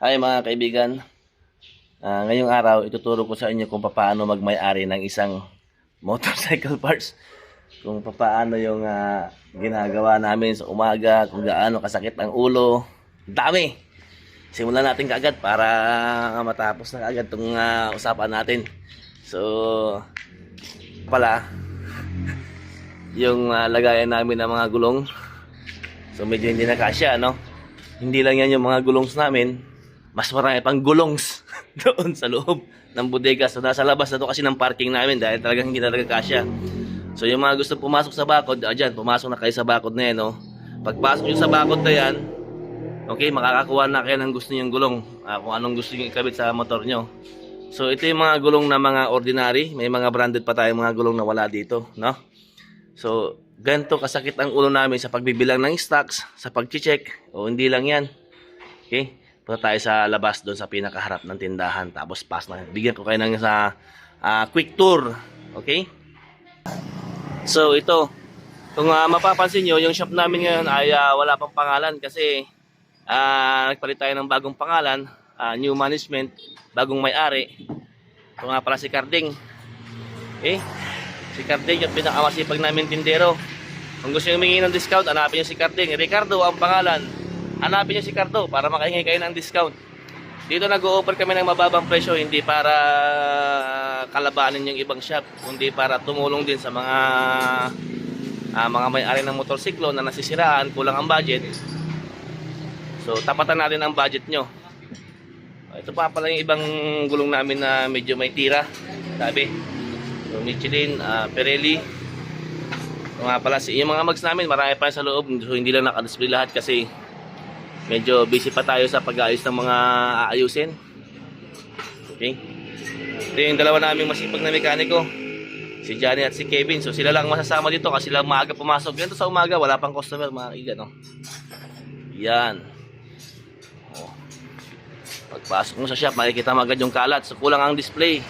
Hi mga kaibigan. Ah, ngayong araw, ituturo ko sa inyo kung paano magmay-ari ng isang motorcycle parts. Kung paano yung ah, ginagawa namin sa umaga, kung gaano kasakit ang ulo. Dami! Simulan natin kaagad para matapos na kaagad itong ah, usapan natin. So, pala, yung ah, lagayan namin ng mga gulong. So, medyo hindi na kasya, no? Hindi lang yan yung mga gulongs namin, mas marami pang gulongs doon sa loob ng bodega. So nasa labas na to kasi ng parking namin dahil talagang hindi talaga kasya. So yung mga gusto pumasok sa bakod, ah, dyan, pumasok na kayo sa bakod na yan, no? Pagpasok nyo sa bakod na yan, okay, makakakuha na kayo ng gusto nyong gulong. ah, kung anong gusto nyo ikabit sa motor nyo. So ito yung mga gulong na mga ordinary. May mga branded pa tayong mga gulong na wala dito, no? So, ganito kasakit ang ulo namin sa pagbibilang ng stocks, sa pag-check, o hindi lang yan. Okay? Punta tayo sa labas doon sa pinakaharap ng tindahan. Tapos pass na. Bigyan ko kayo ng sa ah, quick tour. Okay? So, ito. Kung ah, mapapansin nyo, yung shop namin ngayon ay ah, wala pang pangalan kasi ah, nagpalit tayo ng bagong pangalan, ah, new management, bagong may-ari. Ito nga pala si Carding. Okay? Si Carding yung pinakamasipag namin tindero. Kung gusto nyo humingi ng discount, hanapin nyo si Carding. Ricardo ang pangalan. Hanapin nyo si Cardo para makahingi kayo ng discount. Dito nag-o-offer kami ng mababang presyo, hindi para kalabanin yung ibang shop, kundi para tumulong din sa mga ah, mga may-ari ng motorsiklo na nasisiraan, kulang ang budget. So, tapatan natin ang budget nyo. Ito pa pala yung ibang gulong namin na medyo may tira. Sabi, yung Michelin, ah, Pirelli. Ito nga pala, yung mga mags namin, marami pa sa loob. So, hindi lang nakadisplay lahat kasi medyo busy pa tayo sa pag-ayos ng mga aayusin. Okay? Ito yung dalawa naming masipag na mekaniko. Si Johnny at si Kevin. So, sila lang masasama dito kasi sila maaga pumasok. Ganito sa umaga, wala pang customer, mga kaibigan. No? Yan. Oh. Pagpasok mo sa shop, makikita mo agad yung kalat. So, kulang ang display.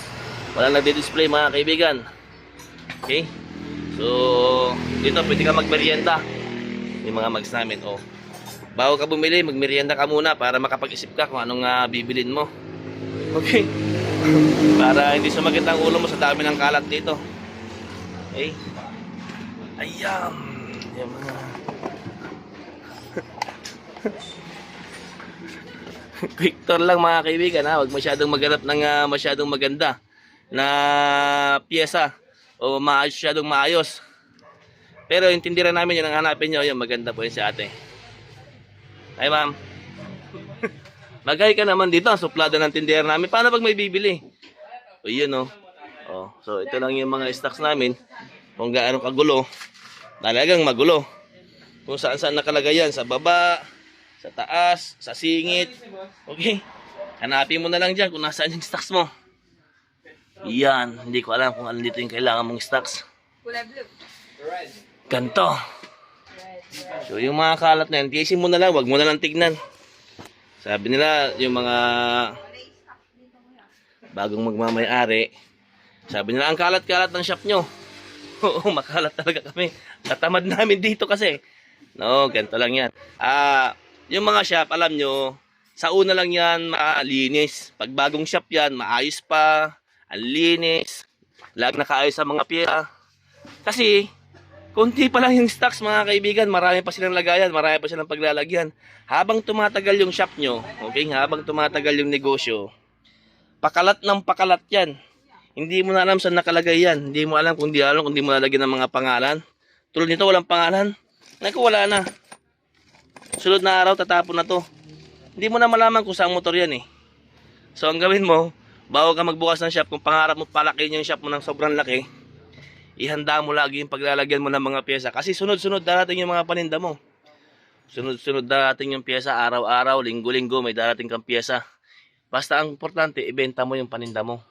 Walang nagdi-display, mga kaibigan. Okay? So, dito pwede ka magmerienda. Yung mga mags namin, oh. Bago ka bumili, magmerienda ka muna para makapag-isip ka kung anong ah, bibilin mo. Okay? para hindi sumakit ang ulo mo sa dami ng kalat dito. Okay? Ayan. Yung mga... Quick tour lang mga kaibigan ha. Huwag masyadong maghanap ng ah, masyadong maganda na pyesa o masyadong maayos. Pero yung tindira namin yun ang hanapin nyo, yung maganda po yun si ate. Ay ma'am. Magay ka naman dito, ang suplada ng tindera namin. Paano pag may bibili? O yun o. Oh. So ito lang yung mga stocks namin. Kung gaano kagulo. Talagang magulo. Kung saan saan nakalagay yan. Sa baba, sa taas, sa singit. Okay? Hanapin mo na lang dyan kung nasaan yung stocks mo. Yan. Hindi ko alam kung alin dito yung kailangan mong stocks. Kulay blue. Ganto. So yung mga kalat na yan, tiisin mo na lang, wag mo na lang tignan. Sabi nila, yung mga bagong magmamayari, sabi nila, ang kalat-kalat ng shop nyo. Oo, makalat talaga kami. Katamad namin dito kasi. No, ganito lang yan. Ah, yung mga shop, alam nyo, sa una lang yan maalinis. Pag bagong shop yan, maayos pa, ang linis, lag nakaayos sa mga piyera. Kasi, Kunti pa lang yung stocks mga kaibigan, marami pa silang lagayan, marami pa silang paglalagyan. Habang tumatagal yung shop nyo, okay, habang tumatagal yung negosyo, pakalat ng pakalat yan. Hindi mo na alam saan nakalagay yan. Hindi mo alam kung di alam kung di mo lalagyan ng mga pangalan. Tulad nito, walang pangalan. Naku, wala na. Sunod na araw, tatapon na to. Hindi mo na malaman kung saan motor yan eh. So, ang gawin mo, bago ka magbukas ng shop, kung pangarap mo palakihin yung shop mo ng sobrang laki, ihanda mo lagi yung paglalagyan mo ng mga pyesa. Kasi sunod-sunod darating yung mga paninda mo. Sunod-sunod darating yung pyesa araw-araw, linggo-linggo, may darating kang pyesa. Basta ang importante, ibenta mo yung paninda mo.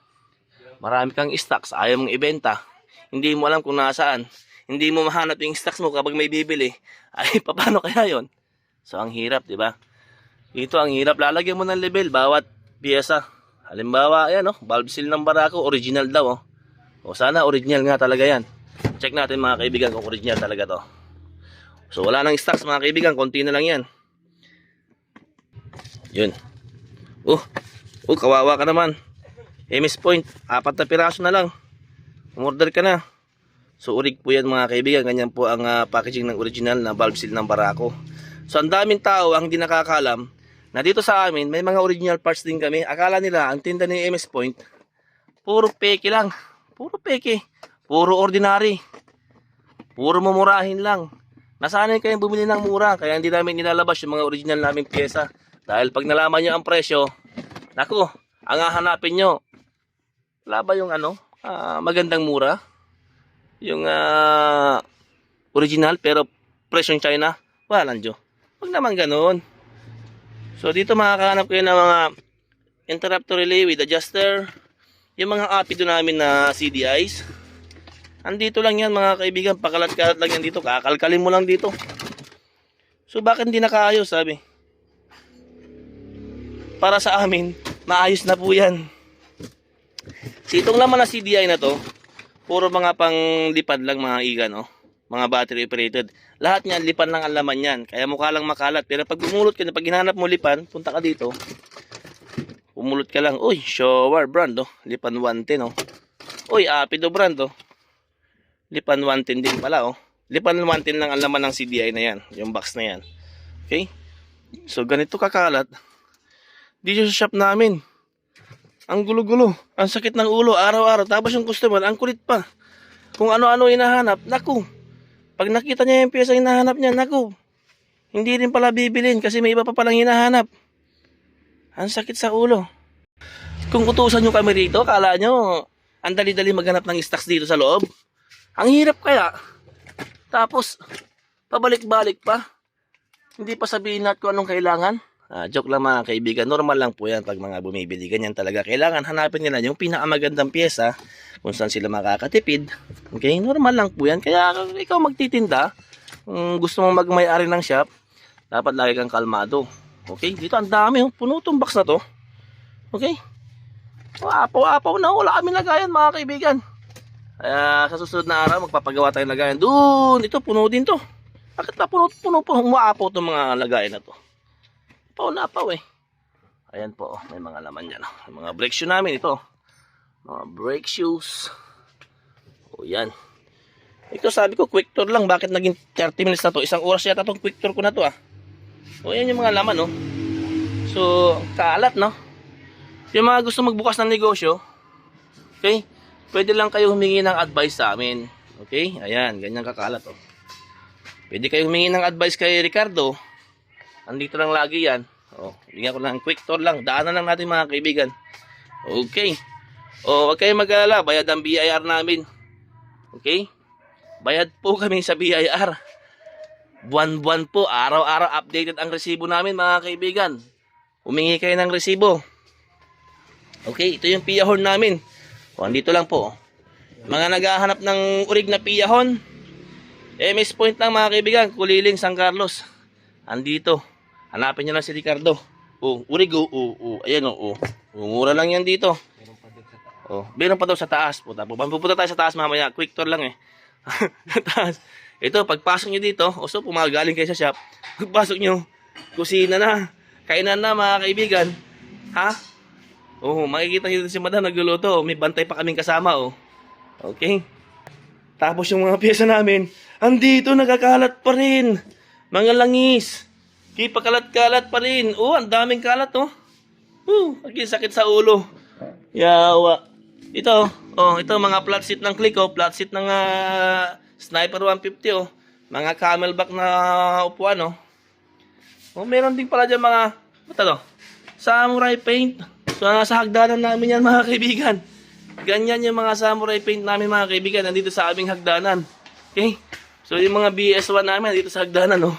Marami kang stocks, ayaw mong ibenta. Hindi mo alam kung nasaan. Hindi mo mahanap yung stocks mo kapag may bibili. Ay, paano kaya yon? So, ang hirap, di ba? Ito, ang hirap. Lalagyan mo ng level bawat pyesa. Halimbawa, ayan, oh, valve seal ng barako, original daw, oh. O sana original nga talaga yan. Check natin mga kaibigan kung original talaga to. So wala nang stocks mga kaibigan, konti na lang yan. Yun. Oh, oh, kawawa ka naman. MS Point, apat na piraso na lang. Umorder ka na. So urig po yan mga kaibigan, ganyan po ang ah, packaging ng original na valve seal ng Barako. So ang daming tao ang hindi nakakalam na dito sa amin may mga original parts din kami. Akala nila ang tinda ni MS Point puro peke lang. Puro peke. Puro ordinary. Puro mumurahin lang. Nasanay kayong bumili ng mura kaya hindi namin nilalabas yung mga original naming pyesa. Dahil pag nalaman nyo ang presyo, naku, ang hahanapin nyo, wala ba yung ano, ah, magandang mura? Yung ah, original pero presyong China? Wala nyo. Huwag naman ganun. So dito makakahanap kayo ng mga interrupter relay with adjuster, yung mga apido namin na CDIs. Andito lang yan mga kaibigan, pakalat-kalat lang yan dito, kakalkalin mo lang dito. So bakit hindi nakaayos sabi? Para sa amin, maayos na po yan. So itong laman na CDI na to, puro mga panglipad lang mga igan, no? mga battery operated. Lahat niyan, lipan lang ang laman yan. Kaya mukha lang makalat. Pero pag bumulot ka na, pag hinanap mo lipan, punta ka dito, Pumulot ka lang. Uy, shower brand oh. Lipan 110 oh. Uy, Apido brand oh. Lipan 110 din pala oh. Lipan 110 lang ang laman ng CDI na yan. Yung box na yan. Okay? So, ganito kakalat. Dito sa shop namin. Ang gulo-gulo. Ang sakit ng ulo. Araw-araw. Tapos yung customer, ang kulit pa. Kung ano-ano hinahanap. Naku. Pag nakita niya yung pyesa hinahanap niya, naku. Hindi rin pala bibilin kasi may iba pa palang hinahanap. Ang sakit sa ulo. Kung utusan nyo kami rito, kala nyo, ang dali-dali maghanap ng stocks dito sa loob. Ang hirap kaya. Tapos, pabalik-balik pa. Hindi pa sabihin natin kung anong kailangan. Ah, joke lang mga kaibigan, normal lang po yan pag mga bumibili. Ganyan talaga. Kailangan hanapin nila yung pinakamagandang pyesa kung saan sila makakatipid. Okay, normal lang po yan. Kaya ikaw magtitinda, kung gusto mong magmay-ari ng shop, dapat lagi kang kalmado. Okay, dito ang dami. oh. Puno tong box na to. Okay. Oh, apaw-apaw na. Wala kami lagayan mga kaibigan. Kaya sa susunod na araw, magpapagawa tayo ng lagayan. Doon, ito, puno din to. Bakit na puno, puno, puno, umaapaw itong mga lagayan na to. Apaw na apaw eh. Ayan po, oh, may mga laman yan. oh. Mga brake shoe namin ito. Mga brake shoes. O yan. Ito sabi ko, quick tour lang. Bakit naging 30 minutes na to? Isang oras yata tong quick tour ko na to ah. O yan yung mga laman no. So, kalat no. Yung mga gusto magbukas ng negosyo, okay? Pwede lang kayo humingi ng advice sa amin. Okay? Ayan, ganyan kakalat oh. Pwede kayo humingi ng advice kay Ricardo. Andito lang lagi yan. Oh, bigyan ko lang quick tour lang. Daanan lang natin mga kaibigan. Okay. O, wag kayong mag-alala. Bayad ang BIR namin. Okay? Bayad po kami sa BIR. Buwan-buwan po, araw-araw updated ang resibo namin mga kaibigan. Humingi kayo ng resibo. Okay, ito yung piyahon namin. O, andito lang po. Mga naghahanap ng urig na piyahon. MS Point lang mga kaibigan, Kuliling, San Carlos. Andito. Hanapin nyo lang si Ricardo. O, urig o, o, o. Ayan o, o. Mura lang yan dito. Oh, meron pa daw sa taas. Puta, pupunta tayo sa taas mamaya. Quick tour lang eh. taas. Ito, pagpasok nyo dito, o so, pumagaling kayo sa shop, pagpasok nyo, kusina na, kainan na mga kaibigan. Ha? Oo, makikita nyo si madam nagluluto. May bantay pa kaming kasama, oh. Okay? Tapos yung mga pyesa namin, andito nagkakalat pa rin. Mga langis. Kipakalat-kalat pa rin. Oh, ang daming kalat, oh. Uh, sakit sa ulo. Yawa. Ito, oh, ito mga flat seat ng click, oh, flat seat ng ah, Sniper 150, oh. Mga camelback na upuan, oh. Oh, meron din pala dyan mga, ano to? Samurai paint. So, nasa hagdanan namin yan, mga kaibigan. Ganyan yung mga samurai paint namin, mga kaibigan, nandito sa aming hagdanan. Okay? So, yung mga BS1 namin, nandito sa hagdanan, oh.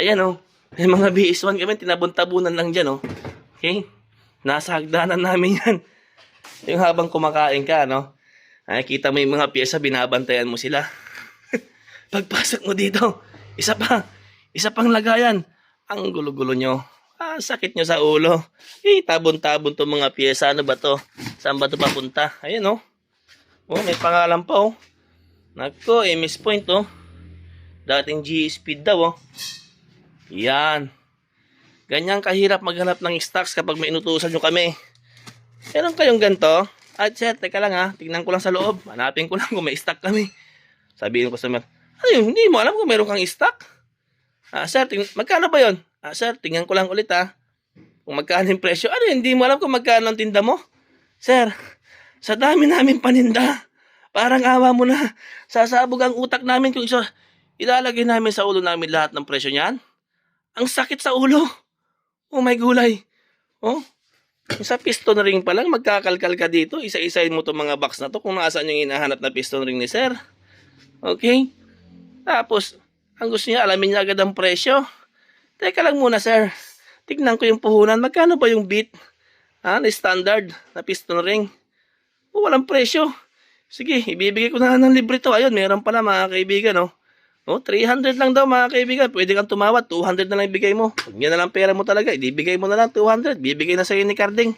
Ayan, oh. Yung mga BS1 kami, tinabon-tabunan lang dyan, oh. Okay? Nasa hagdanan namin yan. Yung habang kumakain ka, no? Nakikita mo yung mga pyesa, binabantayan mo sila. Pagpasok mo dito, isa pa, isa pang lagayan. Ang gulo-gulo nyo. Ah, sakit nyo sa ulo. Eh, tabon-tabon to mga pyesa. Ano ba to? Saan ba to papunta? Ayan, oh. Oh, may pangalan pa, oh. Nako, MS Point, oh. Dating G Speed daw, oh. Yan. Ganyan kahirap maghanap ng stocks kapag may inutusan nyo kami. Meron kayong ganito? At sir, teka lang ha, tingnan ko lang sa loob. Hanapin ko lang kung may stock kami. Sabihin ko sa customer, ano hindi mo alam kung meron kang stock? Ah, sir, ting- magkano ba yon? Ah, sir, tingnan ko lang ulit ha. Kung magkano yung presyo. Ano hindi mo alam kung magkano ang tinda mo? Sir, sa dami namin paninda, parang awa mo na. Sasabog ang utak namin kung isa, ilalagay namin sa ulo namin lahat ng presyo niyan. Ang sakit sa ulo. Oh my gulay. Oh, sa piston ring pa lang, magkakalkal ka dito. Isa-isahin mo itong mga box na to kung nasaan yung hinahanap na piston ring ni sir. Okay? Tapos, ang gusto niya, alamin niya agad ang presyo. Teka lang muna, sir. Tignan ko yung puhunan. Magkano ba yung bit? Ha? Na standard na piston ring. Oh, walang presyo. Sige, ibibigay ko na ng libre to. Ayun, meron pala mga kaibigan, oh. Oh, 300 lang daw mga kaibigan. Pwede kang tumawad. 200 na lang ibigay mo. Yan na lang pera mo talaga, ibibigay mo na lang 200. Bibigay na sa'yo ni Carding.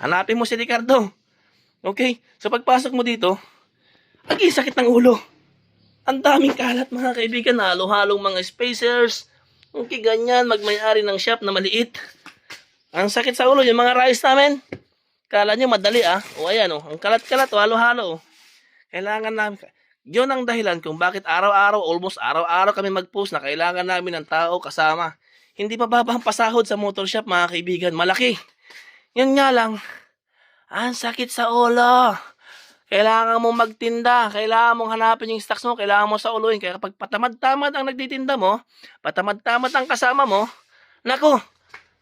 Hanapin mo si Ricardo. Okay? So pagpasok mo dito, ang sakit ng ulo. Ang daming kalat mga kaibigan. Halo-halong mga spacers. Okay, ganyan. Magmayari ng shop na maliit. Ang sakit sa ulo. Yung mga rice namin. Kala nyo madali ah. O ayan oh. Ang kalat-kalat. Halo-halo. oh. Kailangan namin. Yun ang dahilan kung bakit araw-araw, almost araw-araw kami mag-post na kailangan namin ng tao kasama. Hindi mababa ang pasahod sa motor shop mga kaibigan. Malaki. Yun nga lang. Ang sakit sa ulo. Kailangan mong magtinda. Kailangan mong hanapin yung stocks mo. Kailangan mo sa uluin. Kaya kapag patamad-tamad ang nagtitinda mo, patamad-tamad ang kasama mo, nako,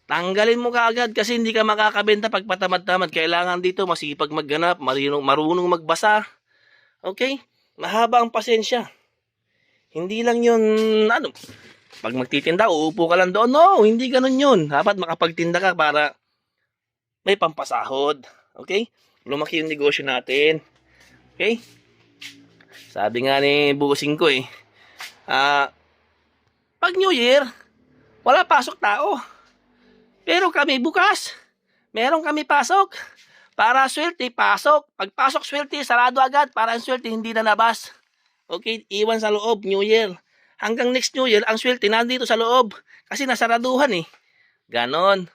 tanggalin mo kaagad kasi hindi ka makakabenta pag patamad-tamad. Kailangan dito masipag magganap, marunong, marunong magbasa. Okay? Mahaba ang pasensya. Hindi lang yun, ano, pag magtitinda, uupo ka lang doon. No, hindi ganun yun. Dapat makapagtinda ka para may pampasahod. Okay? Lumaki yung negosyo natin. Okay? Sabi nga ni busing ko eh, ah, pag New Year, wala pasok tao. Pero kami bukas, meron kami pasok. Para swerte, pasok. Pag pasok swerte, sarado agad. Para ang swerte, hindi na nabas. Okay, iwan sa loob, New Year. Hanggang next New Year, ang swerte nandito sa loob. Kasi nasaraduhan eh. Ganon.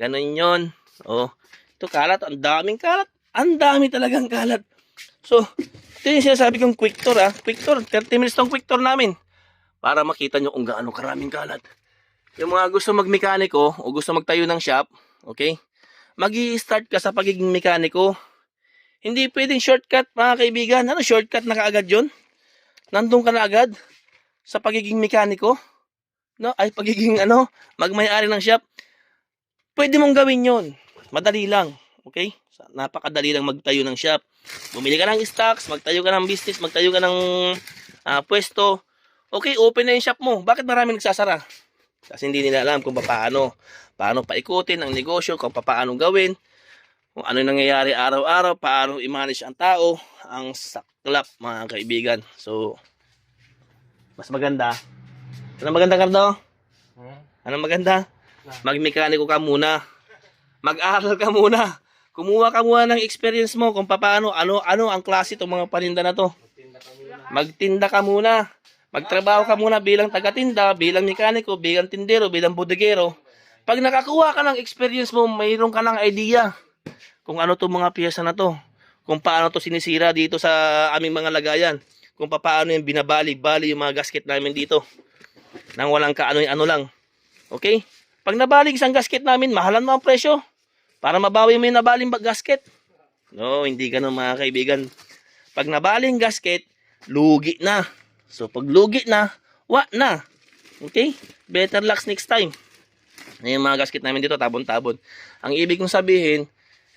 Ganon yon. Oh, ito kalat. Ang daming kalat. Ang dami talagang kalat. So, ito yung sinasabi kong quick tour ah. Quick tour. 30 minutes tong quick tour namin. Para makita nyo kung gaano karaming kalat. Yung mga gusto magmekaniko o gusto magtayo ng shop, okay? mag start ka sa pagiging mekaniko. Hindi pwedeng shortcut, mga kaibigan. Ano shortcut na kaagad yun? Nandun ka na agad sa pagiging mekaniko. No? Ay, pagiging ano, magmayari ng shop. Pwede mong gawin yon. Madali lang. Okay? Napakadali lang magtayo ng shop. Bumili ka ng stocks, magtayo ka ng business, magtayo ka ng ah, pwesto. Okay, open na yung shop mo. Bakit marami nagsasara? Kasi hindi nila alam kung paano paano paikutin ang negosyo, kung paano gawin, kung ano yung nangyayari araw-araw, paano i-manage ang tao, ang saklap mga kaibigan. So, mas maganda. Ano maganda, Cardo? Ano maganda? Magmekaniko ka muna. Mag-aral ka muna. Kumuha ka muna ng experience mo kung paano, ano, ano ang klase itong mga paninda na to. Magtinda ka muna. Magtrabaho ka muna bilang tagatinda, bilang mekaniko, bilang tindero, bilang bodegero. Pag nakakuha ka ng experience mo, mayroon ka ng idea kung ano to mga piyesa na to. Kung paano to sinisira dito sa aming mga lagayan. Kung paano yung binabali-bali yung mga gasket namin dito. Nang walang kaano-ano lang. Okay? Pag nabali isang gasket namin, mahalan mo ang presyo. Para mabawi mo yung nabaling ba- gasket. No, hindi ganun mga kaibigan. Pag nabaling gasket, lugi na. So, pag lugi na, wa na. Okay? Better luck next time. Na yung mga gasket namin dito, tabon-tabon. Ang ibig kong sabihin,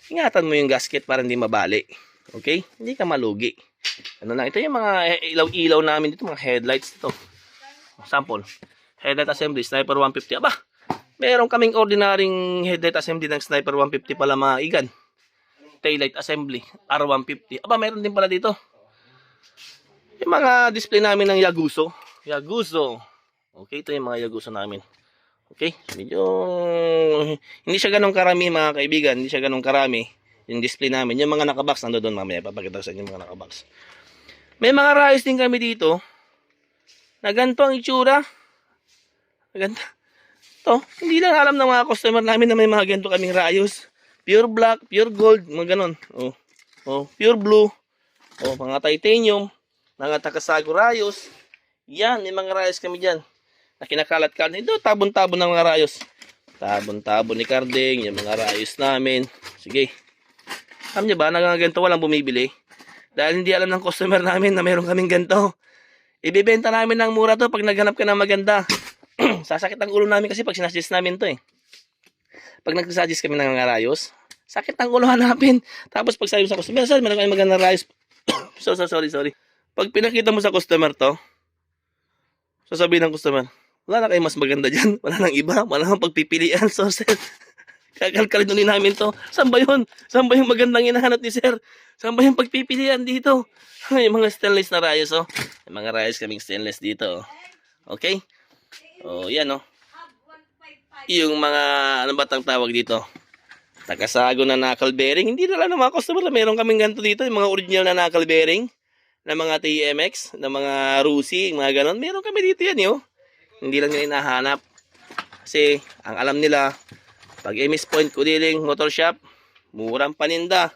ingatan mo yung gasket para hindi mabali. Okay? Hindi ka malugi. Ano lang, ito yung mga ilaw-ilaw namin dito, mga headlights dito. Sample. Headlight assembly, Sniper 150. Aba, meron kaming ordinaryong headlight assembly ng Sniper 150 pala mga igan. Taillight assembly, R150. Aba, meron din pala dito. Yung mga display namin ng Yaguso. Yaguso. Okay, ito yung mga Yaguso namin. Okay, medyo hindi siya ganun karami mga kaibigan, hindi siya ganun karami yung display namin. Yung mga nakabox nando doon mamaya, papakita ko sa inyo yung mga nakabox. May mga rice din kami dito na ganito ang itsura. Ganito. To, hindi lang alam ng mga customer namin na may mga ganito kaming rayos. Pure black, pure gold, mga ganon. Oh. Oh, pure blue. Oh, mga titanium, mga takasago rayos. Yan, may mga rayos kami diyan. Na kinakalat-kalat. Ito, tabon-tabon ng mga rayos. Tabon-tabon ni Carding, yung mga rayos namin. Sige. Alam niyo ba, na ganito walang bumibili. Dahil hindi alam ng customer namin na meron kaming ganito. Ibibenta namin ng mura to pag naghanap ka ng maganda. Sasakit ang ulo namin kasi pag sinasuggest namin to eh. Pag nagsusuggest kami ng rayos, sakit ang ulo hanapin. Tapos pag sabi mo sa customer, sir, meron kami magandang rayos. so, so, sorry, sorry. Pag pinakita mo sa customer to, sasabihin ng customer, wala na kayo mas maganda dyan. Wala nang iba. Wala nang pagpipilian. So, sir, kakalkalin ulit namin to. Saan ba yun? Saan ba yung magandang hinahanap ni sir? Saan ba yung pagpipilian dito? yung mga stainless na rayos, oh. May mga rayos kaming stainless dito, oh. Okay? Oh, yan, oh. Yung mga, ano ba tang tawag dito? Takasago na knuckle bearing. Hindi na lang ng mga customer meron kaming ganito dito. Yung mga original na knuckle bearing na mga TMX, na mga Rusi, mga ganon. Meron kami dito yan, yo. Hindi lang nila hinahanap. Kasi, ang alam nila, pag MS Point Kudiling Motor Shop, murang paninda.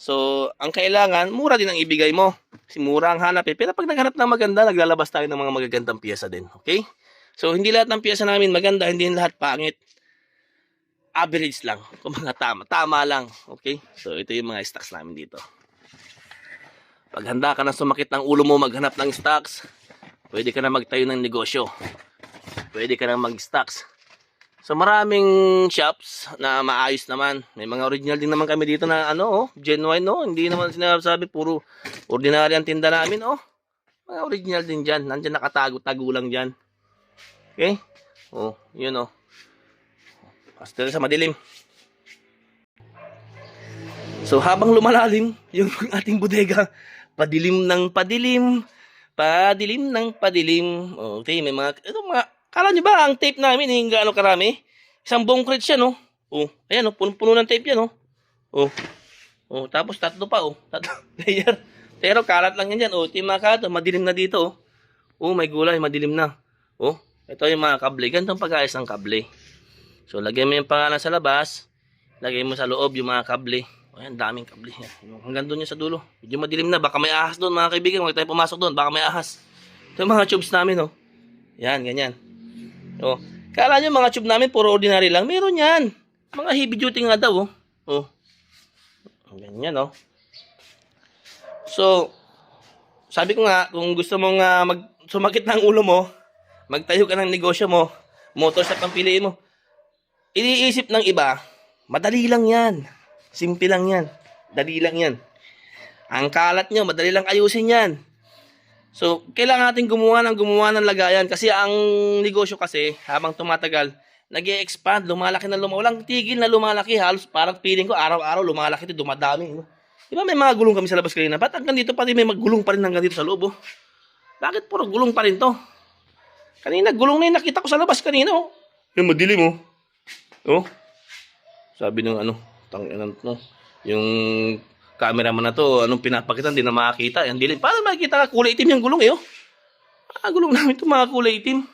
So, ang kailangan, mura din ang ibigay mo. Kasi mura ang hanap eh. Pero pag naghanap ng maganda, naglalabas tayo ng mga magagandang piyesa din. Okay? So, hindi lahat ng piyesa namin maganda, hindi lahat pangit. Average lang. Kung mga tama. Tama lang. Okay? So, ito yung mga stocks namin dito. Pag handa ka na sumakit ng ulo mo maghanap ng stocks, pwede ka na magtayo ng negosyo. Pwede ka na mag-stocks. So maraming shops na maayos naman. May mga original din naman kami dito na ano, oh, genuine no. Hindi naman sinasabi puro ordinary ang tinda namin, oh. Mga original din diyan. Nandiyan nakatago-tago lang diyan. Okay? Oh, yun oh. Pastel sa madilim. So habang lumalalim yung ating bodega, padilim ng padilim, padilim ng padilim. Okay, may mga ito mga Kala nyo ba ang tape namin eh, gaano karami? Isang buong siya, no? Oh, ayan, oh, puno-puno ng tape yan, oh. Oh. Oh, tapos tatlo pa, oh. Tatlo layer. Pero kalat lang yan dyan, oh. Yung mga kato, madilim na dito, oh. Oh, may gulay, madilim na. Oh, ito yung mga kable. Ganitong pag-ayos ng kable. So, lagay mo yung pangalan sa labas. Lagay mo sa loob yung mga kable. Oh, yan, daming kable. Hanggang doon yan sa dulo. Medyo madilim na. Baka may ahas doon, mga kaibigan. Huwag tayo pumasok doon. Baka may ahas. Ito yung mga tubes namin, oh. Yan, ganyan. Oh, kala nyo mga tube namin puro ordinary lang. Meron yan. Mga heavy duty nga daw, oh. Oh. Ganyan, oh. So, sabi ko nga, kung gusto mong uh, mag sumakit ng ulo mo, magtayo ka ng negosyo mo, motor sa pampiliin mo, iniisip ng iba, madali lang yan. Simple lang yan. Dali lang yan. Ang kalat nyo, madali lang ayusin yan. So, kailangan natin gumawa ng gumawa ng lagayan kasi ang negosyo kasi habang tumatagal, nag expand lumalaki na lumalaki. Walang tigil na lumalaki. Halos parang feeling ko araw-araw lumalaki ito, dumadami. Di ba may mga gulong kami sa labas kanina? Ba't hanggang dito pati may maggulong pa rin hanggang dito sa loob? Oh? Bakit puro gulong pa rin to? Kanina, gulong na yung nakita ko sa labas kanina. Oh. Yung madilim oh. Oh. Sabi ng ano, tang no, yung cameraman na to, anong pinapakita, hindi na makakita. Yan, dilim. Paano makikita ka? Kulay itim yung gulong eh, oh. Ah, gulong namin ito, mga kulay itim.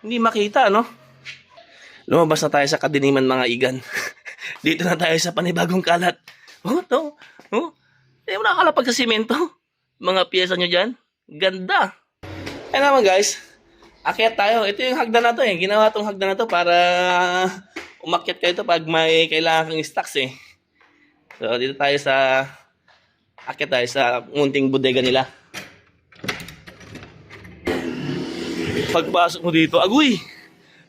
Hindi makita, ano? Lumabas na tayo sa kadiniman, mga igan. Dito na tayo sa panibagong kalat. Oh, to. Oh. Eh, wala kalapag sa simento. Mga piyesa nyo dyan. Ganda. Kaya naman, guys. Akyat tayo. Ito yung hagdan na to, eh. Ginawa tong hagdan na to para umakyat kayo to pag may kailangan kang stocks, eh. So, dito tayo sa akit tayo sa munting bodega nila. Pagpasok mo dito, agoy!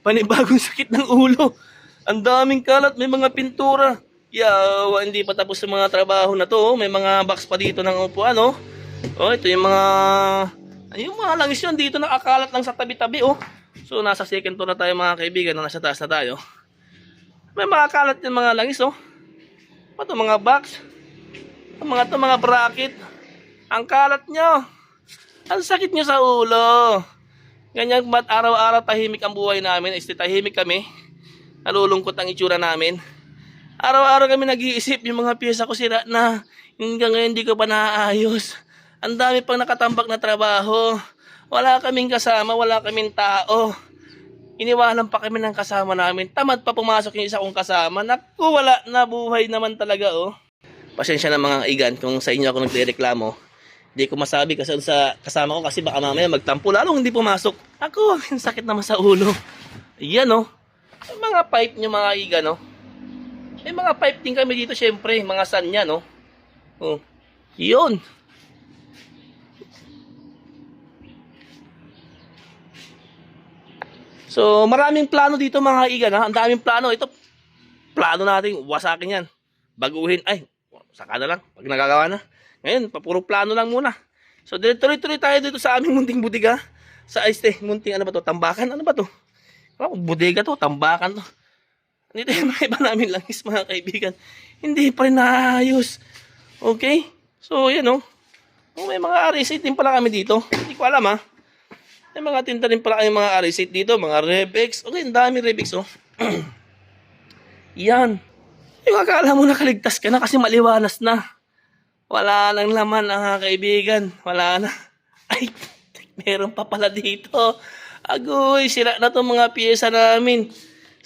Panibagong sakit ng ulo. Ang daming kalat, may mga pintura. Yaw, hindi pa tapos sa mga trabaho na to. May mga box pa dito ng upuan, oh. Oh, ito yung mga... Ay, yung mga langis yun, dito nakakalat lang sa tabi-tabi, oh. So, nasa second floor na tayo mga kaibigan, no? nasa taas na tayo. May mga kalat yung mga langis, oh. Ito mga box. Ang mga to mga bracket. Ang kalat nyo. Ang sakit nyo sa ulo. Ganyan ba't araw-araw tahimik ang buhay namin. Este tahimik kami. Nalulungkot ang itsura namin. Araw-araw kami nag-iisip yung mga pyesa ko sira na. Hanggang ngayon hindi ko pa naayos. Ang dami pang nakatambak na trabaho. Wala kaming kasama, wala kaming tao. Iniwanan pa kami ng kasama namin. Tamad pa pumasok yung isa kong kasama. Naku, wala na buhay naman talaga, oh. Pasensya na mga igan kung sa inyo ako nagre-reklamo. Hindi ko masabi kasi sa kasama ko kasi baka mamaya magtampo lalong hindi pumasok. Ako, ang sakit naman sa ulo. Yan, oh. Yung mga pipe nyo mga igan, oh. May mga pipe din kami dito, syempre. Mga san yan, oh. Oh. Yun. So, maraming plano dito mga kaigan. Ha? Ang daming plano. Ito, plano natin. Wasakin yan. Baguhin. Ay, saka na lang. Pag nagagawa na. Ngayon, papuro plano lang muna. So, tuloy-tuloy tayo dito sa aming munting budiga. Sa este, munting ano ba to? Tambakan? Ano ba to? Budiga to, tambakan to. Dito yung iba namin langis mga kaibigan. Hindi pa rin naayos. Okay? So, yan oh. Oh, may mga RSA din pala kami dito. Hindi ko alam ha. May mga tinta rin pala kayong mga RSA dito. Mga Rebex. Okay, ang dami Rebex oh. yan. Yung akala mo nakaligtas ka na kasi maliwanas na. Wala nang laman ang kaibigan. Wala na. Ay, meron pa pala dito. Agoy, sira na to mga pyesa namin.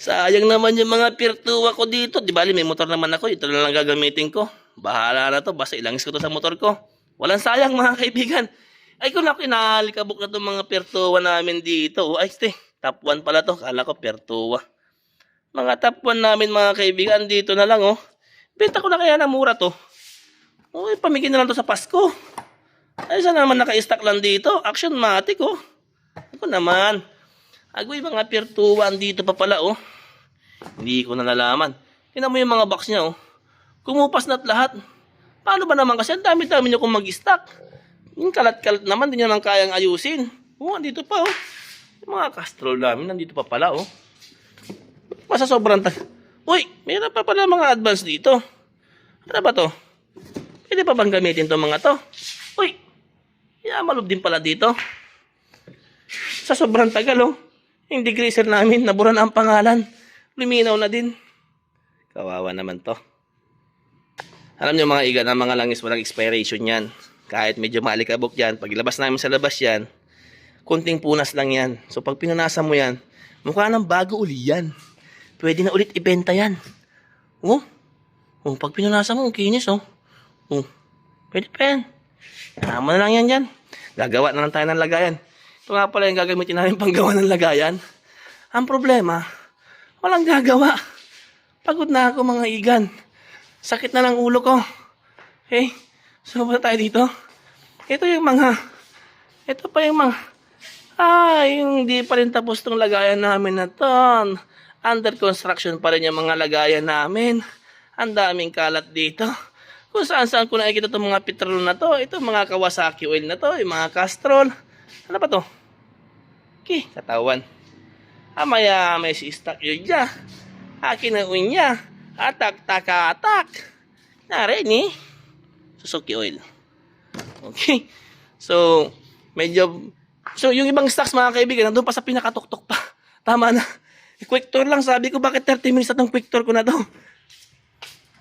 Sayang naman yung mga pirtuwa ko dito. Di bali, may motor naman ako. Ito na lang gagamitin ko. Bahala na to. Basta ilangis ko to sa motor ko. Walang sayang mga kaibigan. Ay, kung ako inalikabok na to mga pirtuwa namin dito. Ay, ste. Top 1 pala to. Kala ko pirtuwa. Mga top 1 namin mga kaibigan. Dito na lang oh. Benta ko na kaya na mura to. Okay, pamigin na lang to sa Pasko. Ay, saan naman naka-stock lang dito? Action Matic oh. Ako naman. Agoy, mga pirtuwan dito pa pala, oh. Hindi ko nalalaman. Tingnan mo yung mga box niya, oh. Kumupas na't lahat. Paano ba naman kasi ang dami-dami niyo kung mag-stock. Yung kalat-kalat naman, hindi niyo naman kayang ayusin. Oh, andito pa, oh. Mga castrol namin, nandito pa pala, oh. Masa sobrang tag... Uy, mayroon pa pala mga advance dito. Ano ba to? Pwede pa bang gamitin to mga to? Uy, yamalog din pala dito. Sa sobrang tagal, oh. Yung degreaser namin, nabura na ang pangalan. Luminaw na din. Kawawa naman to. Alam nyo mga iga na mga langis walang expiration yan. Kahit medyo maalikabok yan, pag ilabas namin sa labas yan, kunting punas lang yan. So pag pinunasan mo yan, mukha ng bago uli yan. Pwede na ulit ibenta yan. Oh, oh pag pinunasan mo, kinis oh. Oh, pwede pa yan. Tama na lang yan dyan. Gagawa na lang tayo ng lagayan. Ito nga pala yung gagamitin namin panggawa ng lagayan. Ang problema, walang gagawa. Pagod na ako mga igan. Sakit na lang ulo ko. Okay, so ba tayo dito? Ito yung mga, ito pa yung mga, ah, yung di pa rin tapos tong lagayan namin na to. Under construction pa rin yung mga lagayan namin. Ang daming kalat dito. Kung saan saan ko nakikita itong mga petrol na to. Ito mga Kawasaki oil na to. Yung mga Castrol. Ano ba to? Okay, katawan. Amaya may si stock yun dya. Akin na unya. Atak, taka, atak. Nare ni. Suzuki oil. Okay. So, medyo... So, yung ibang stocks mga kaibigan, nandun pa sa pinakatuktok pa. Tama na. Quick tour lang. Sabi ko, bakit 30 minutes na tong quick tour ko na to?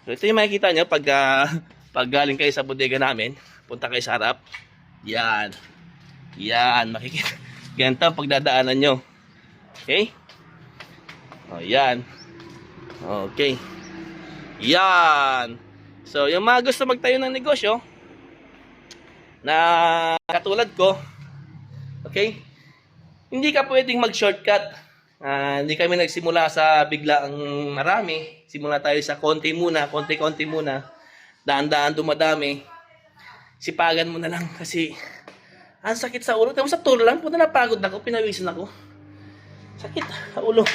So, ito yung makikita nyo pag, ah, pag galing kayo sa bodega namin. Punta kayo sa harap. Yan. Yan. Makikita. Ganito pagdadaanan nyo. Okay? O, yan. Okay. Yan. So, yung mga gusto magtayo ng negosyo, na katulad ko, okay? Hindi ka pwedeng mag-shortcut. Ah, hindi kami nagsimula sa bigla ang marami. Simula tayo sa konti muna, konti-konti muna. Daan-daan dumadami. Sipagan mo na lang kasi ang sakit sa ulo. Tapos sa tulo lang, napagod na ako, pinawisan ako. Sakit sa ulo.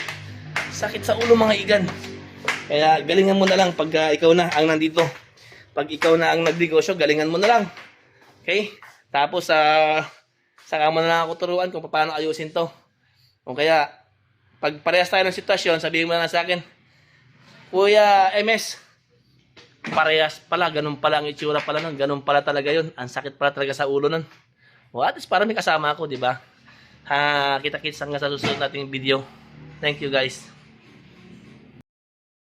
Sakit sa ulo mga igan. Kaya galingan mo na lang pag ah, ikaw na ang nandito. Pag ikaw na ang nagnegosyo, galingan mo na lang. Okay? Tapos sa saka mo na lang ako turuan kung paano ayusin to. O kaya, pag parehas tayo ng sitwasyon, sabihin mo na sa akin, Kuya MS, parehas pala, ganun pala ang itsura pala nun, ganun pala talaga yun. Ang sakit pala talaga sa ulo nun. O at least para may kasama ako, di ba? Ha, kita-kits hanggang sa susunod nating video. Thank you guys.